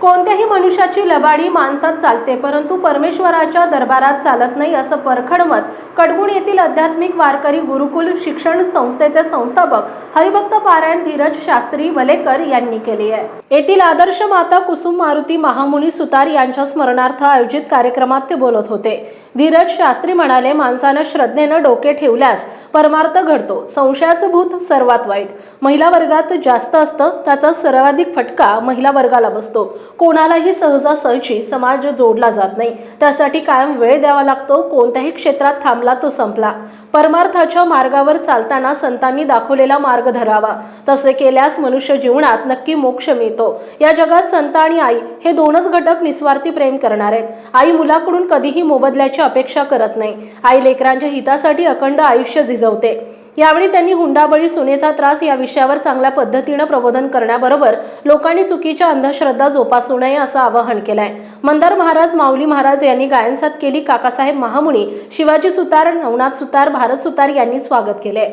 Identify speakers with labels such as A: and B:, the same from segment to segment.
A: कोणत्याही मनुष्याची लबाडी माणसात चालते परंतु परमेश्वराच्या दरबारात चालत नाही असं परखड मत कडगुण येथील आध्यात्मिक वारकरी गुरुकुल शिक्षण संस्थेचे संस्थापक हरिभक्त पारायण धीरज शास्त्री वलेकर यांनी केली आहे. येथील आदर्श माता कुसुम मारुती महामुनी सुतार यांच्या स्मरणार्थ आयोजित कार्यक्रमात ते बोलत होते. धीरज शास्त्री म्हणाले माणसानं श्रद्धेनं डोके ठेवल्यास परमार्थ घडतो. संशयाचं भूत सर्वात वाईट. महिला वर्गात जास्त असतं त्याचा सर्वाधिक फटका महिला वर्गाला बसतो. कोणालाही सहजासहजी समाज जोडला जात नाही. त्यासाठी कायम वेळ द्यावा लागतो कोणत्याही क्षेत्रात थांबला तो संपला. परमार्थाच्या मार्गावर चालताना संतांनी दाखवलेला मार्ग धरावा. तसे केल्यास मनुष्य जीवनात नक्की मोक्ष मिळतो. या जगात संत आणि आई हे दोनच घटक निस्वार्थी प्रेम करणार आहेत. आई मुलाकडून कधीही मोबदल्याची अपेक्षा करत नाही. आई लेकरांच्या हितासाठी अखंड आयुष्य झिजवते. यावेळी त्यांनी हुंडाबळी सुनेचा त्रास या विषयावर चांगल्या पद्धतीनं प्रबोधन करण्याबरोबर लोकांनी चुकीच्या अंधश्रद्धा जोपासू नये असं आवाहन केलंय. मंदार महाराज माऊली महाराज यांनी गायनसात केली काकासाहेब महामुनी शिवाजी सुतार नवनाथ सुतार भारत सुतार यांनी स्वागत केले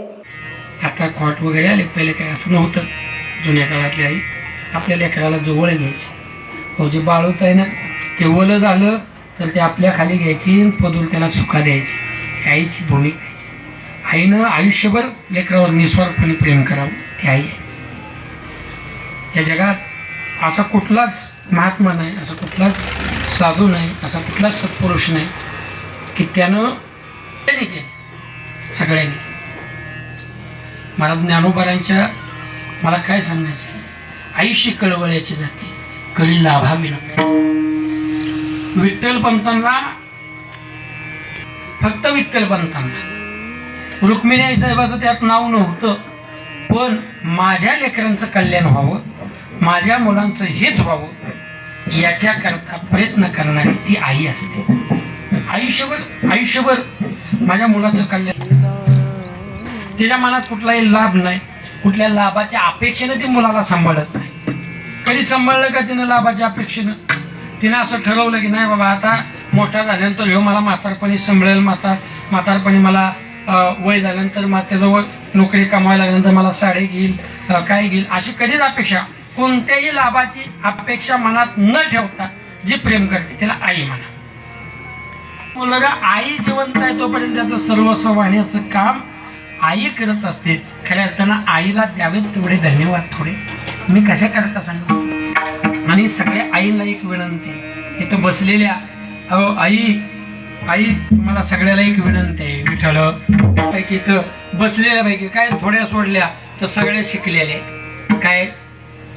B: आता कॉट वगैरे आले पहिले काय असं नव्हतं. जुन्या काळातली आई आपल्या लेकराला जवळ घ्यायची. हो जे बाळूत आहे ना ते ओलं झालं तर ते आपल्या खाली घ्यायची पदूल त्याला सुखा द्यायची. आईची भूमिका. आईनं आयुष्यभर लेकरावर निस्वार्थपणे प्रेम करावं ते आई आहे. या जगात असा कुठलाच महात्मा नाही असा कुठलाच साधू नाही असा कुठलाच सत्पुरुष नाही की त्यानं त्याने केलं. सगळ्यांनी मला ज्ञानोबारांच्या मला काय सांगायचं? आहे? आयुष्य कळवळ्याची जाते कळी लाभावी नको. विठ्ठल पंतांना फक्त विठ्ठल पंतांना. रुक्मिणी साहेबाचं त्यात नाव नव्हतं पण माझ्या लेकरांचं कल्याण व्हावं माझ्या मुलांचं हित व्हावं याच्याकरता प्रयत्न करणारी ती आई असते. आयुष्यभर आयुष्यभर माझ्या मुलाचं कल्याण. तिच्या मनात कुठलाही लाभ नाही कुठल्या लाभाच्या अपेक्षेनं ती मुलाला सांभाळत नाही. कधी सांभाळलं का तिनं लाभाच्या अपेक्षेनं? तिनं असं ठरवलं की नाही बाबा आता मोठा झाल्यानंतर ह्यो मला म्हातारपणी सांभाळेल म्हातार म्हातारपणी मला वय झाल्यानंतर मग त्याजवळ नोकरी कमावायला लागल्यानंतर मला साडी घेईल काय घेईल अशी कधीच अपेक्षा कोणत्याही लाभाची अपेक्षा मनात न ठेवता जी प्रेम करते त्याला आई म्हणा. मुलगा आई जिवंत आहे तोपर्यंत त्याचं सर्वस्व वाहण्याचं काम आई करत असते. खऱ्या अर्थानं आईला द्यावेत तेवढे धन्यवाद थोडे. मी कशा करता सांगू? आणि सगळ्या आईला एक विनंती इथं बसलेल्या अहो आई आई तुम्हाला सगळ्याला एक विनंती आहे विठ्ठल पैकी इथं बसलेल्या पैकी काय थोड्या सोडल्या तर सगळ्या शिकलेले. काय?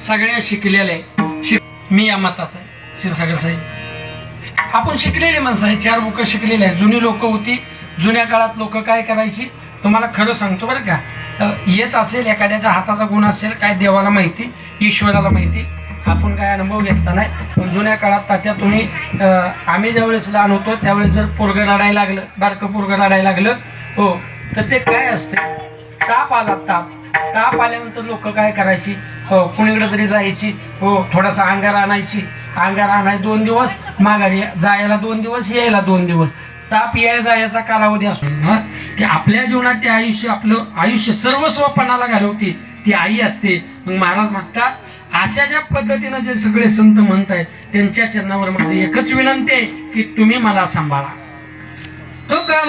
B: सगळ्या शिकलेले. शिक मी या मताचा आहे क्षीरसागर साहेब. आपण शिकलेले माणसं आहे चार बुकं शिकलेले आहे जुनी लोक होती जुन्या काळात लोक काय करायची तुम्हाला खरं सांगतो बरं का. येत असेल एखाद्याच्या हाताचा गुण असेल काय देवाला माहिती ईश्वराला माहिती आपण काय अनुभव घेतला नाही. पण जुन्या काळात तात्या तुम्ही आम्ही ज्यावेळेस लहान होतो त्यावेळेस जर पोरगं रडायला लागलं बारकं पोरगं रडायला लागलं हो तर ते काय असते? ताप आला ताप. ताप आल्यानंतर लोक काय करायची? हो कुणीकडे तरी जायची. हो थोडासा अंगार आणायची. अंगार आणाय दोन दिवस माघारी जायला दोन दिवस यायला दोन दिवस. ताप याय जायचा कालावधी असतो. हा? की आपल्या जीवनात ते आयुष्य आपलं आयुष्य सर्वस्वपणाला घालवते. ती आई असते. मग महाराज म्हणतात अशा ज्या पद्धतीनं जे सगळे संत म्हणतायत त्यांच्या चरणावर माझी एकच विनंती आहे की तुम्ही मला सांभाळा. तुका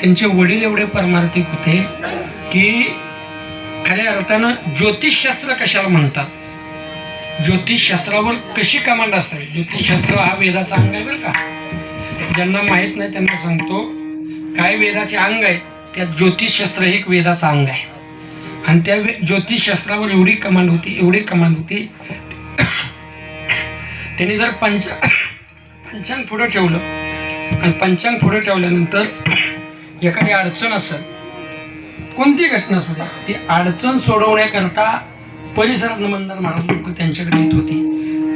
B: त्यांचे वडील एवढे परमार्थिक होते की खऱ्या अर्थानं ज्योतिषशास्त्र कशाला म्हणतात? ज्योतिषशास्त्रावर कशी कमांड असावी? ज्योतिषशास्त्र हा वेदाचा अंग आहे बरं का. ज्यांना माहीत नाही त्यांना सांगतो काय वेदाचे अंग आहेत त्यात ज्योतिषशास्त्र हे एक वेदाचा अंग आहे. आणि त्या वे ज्योतिषशास्त्रावर एवढी कमांड होती एवढी कमांड होती त्यांनी जर पंच पंचांग पुढं ठेवलं. आणि पंचांग पुढं ठेवल्यानंतर एखादी अडचण असेल कोणती घटना असू द्या ती अडचण सोडवण्याकरता परिसरात मंदार महाराज लोक त्यांच्याकडे येत होती.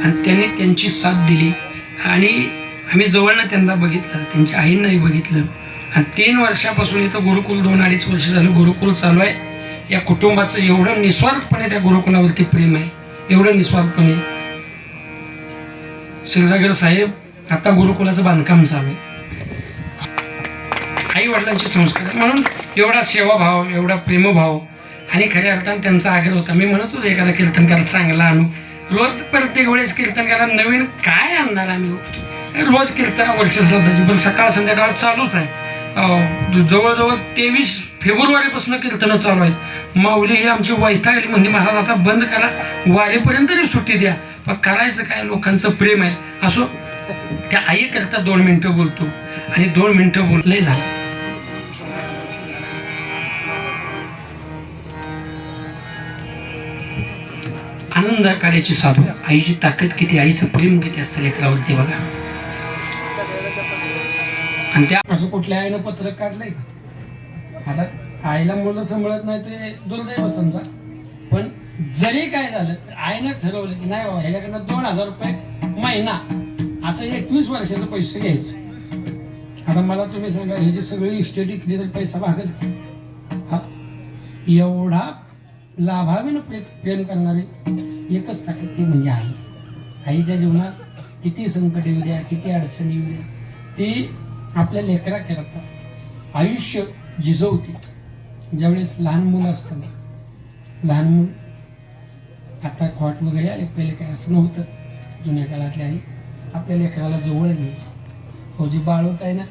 B: आणि त्याने त्यांची साथ दिली. आणि आम्ही जवळनं त्यांना बघितलं त्यांच्या आईंनाही बघितलं. आणि तीन वर्षापासून इथं गुरुकुल दोन अडीच वर्ष झालं गुरुकुल चालू आहे. या कुटुंबाचं एवढं निस्वार्थपणे त्या गुरुकुलावरती प्रेम आहे. एवढं निस्वार्थपणे. क्षीरसागर साहेब आता गुरुकुलाचं बांधकाम चालू आहे. आई वडिलांचे संस्कार. म्हणून एवढा सेवाभाव एवढा प्रेमभाव आणि खऱ्या अर्थानं त्यांचा आग्रह होता. मी म्हणत होतो एखादा कीर्तनकार चांगला आणू. रोज प्रत्येक वेळेस कीर्तनकाला नवीन काय आणणार आम्ही? रोज कीर्तन वर्ष श्रद्धाची पण सकाळ संध्याकाळ चालूच आहे. जवळजवळ तेवीस फेब्रुवारीपासून कीर्तनं चालू आहेत. माऊली ही आमची वैतागली म्हणजे महाराज आता बंद करा. वारीपर्यंत तरी सुट्टी द्या. पण करायचं काय? लोकांचं प्रेम आहे. असो त्या आईकरता दोन मिनटं बोलतो. आणि दोन मिनटं बोललंही झालं. आनंद काढायची साधू. आईची ताकद किती आईचं प्रेम किती असतं लेकरावरती बघा. आणि त्या असं कुठल्या आईनं पत्रक काढलंय का? आता आईला मुलं सांभाळत नाही ते दुर्दैव समजा. पण जरी काय झालं तर आईनं ठरवलं की नाही बाबा ह्याच्याकडनं दोन हजार रुपये महिना असं एकवीस वर्षाचं पैसे घ्यायचं. आता मला तुम्ही सांगा ह्याची सगळी इस्टेट इकली तर पैसा भागत हा एवढा लाभावीनं प्रे प्रेम करणारी एकच ताकद ती म्हणजे आई. आईच्या जीवनात किती संकट येऊ द्या किती अडचणी येऊ द्या ती आपल्या लेकरा करता आयुष्य झिजवते ज्यावेळेस लहान मुलं असतं लहान मूल आता खॉट वगैरे आले पहिले काय असं नव्हतं. जुन्या काळातले आई आपल्या लेकराला जवळ घ्यायची. हो जे बाळ होत आहे ना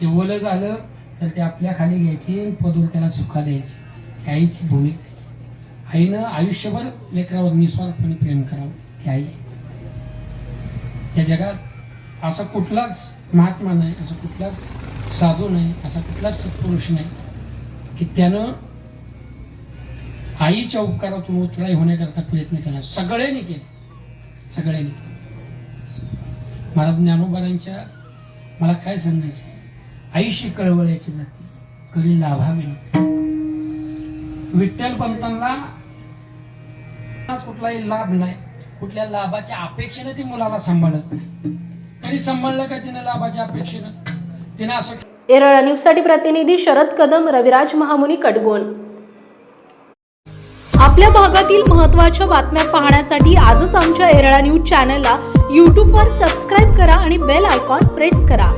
B: ते ओलं झालं तर ते आपल्या खाली घ्यायची आणि पदूर त्याला सुखा द्यायची. आईची भूमिका आईनं आयुष्यभर लेकरावर निस्वार्थपणे प्रेम करावं ही आई या जगात असा कुठलाच महात्मा नाही असा कुठलाच साधू नाही असा कुठलाच सत्पुरुष नाही की त्यानं आईच्या उपकारातून उतराई होण्याकरता प्रयत्न केला. सगळ्यांनी केले. सगळ्यांनी मला ज्ञानोबारांच्या मला काय सांगायचं? आईशी कळवळायची जाते कधी लाभावे विठ्ठल पंतांना कुठलाही लाभ नाही. कुठल्या लाभाच्या अपेक्षेने ती मुलाला सांभाळत नाही. कधी सांभाळलं का तिने लाभाच्या अपेक्षेनं? तिने असं
A: एरळा न्यूजसाठी प्रतिनिधी शरद कदम रविराज महामुनी कडगोन आपल्या भागातील महत्त्वाच्या बातम्या पाहण्यासाठी आजच आमच्या एरळा न्यूज चॅनलला यूट्यूबवर सबस्क्राईब करा आणि बेल आयकॉन प्रेस करा.